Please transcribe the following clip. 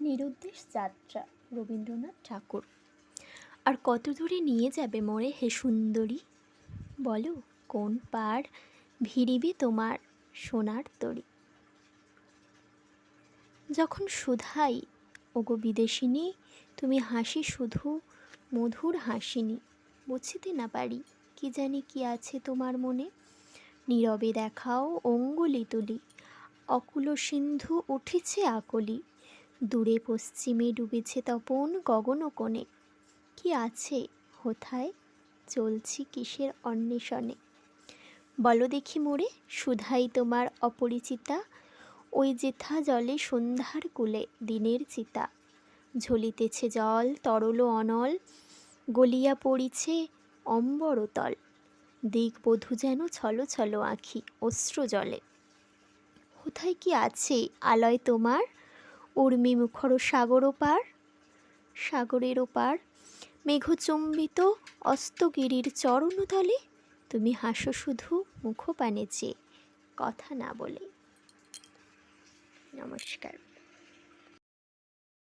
নিরুদ্দেশ যাত্রা, রবীন্দ্রনাথ ঠাকুর। আর কত দূরে নিয়ে যাবে মোরে হে সুন্দরী? বলো, কোন পার ভিড়িবে তোমার সোনার তরি? যখন সুধাই, ওগো বিদেশিনী, তুমি হাসি শুধু মধুর হাসিনি বুঝিতে না পারি, কি জানি কি আছে তোমার মনে? নীরবে দেখাও অঙ্গুলি তুলি, অকুল সিন্ধু উঠিছে আকলি দূরে পশ্চিমে ডুবেছে তপন গগন কোণে। কি আছে? হোথায় চলছি কিসের অন্বেষণে? বলো দেখি মোরে সুধাই তোমার অপরিচিতা। ওই জেথা জলে সন্ধ্যার কুলে দিনের চিতা। ঝলিতেছে জল, তরল অনল। গলিয়া পড়িছে অম্বরতল দিক বধূ যেন ছলো ছলো আঁখি অশ্রু জলে। কোথায় কি আছে আলয় তোমার? উর্মি মুখর সাগর ওপার, সাগরের ওপার, মেঘচম্বিত অস্তগিরির চরণতলে, তুমি হাসো শুধু মুখপানে চেয়ে কথা না বলে। নমস্কার।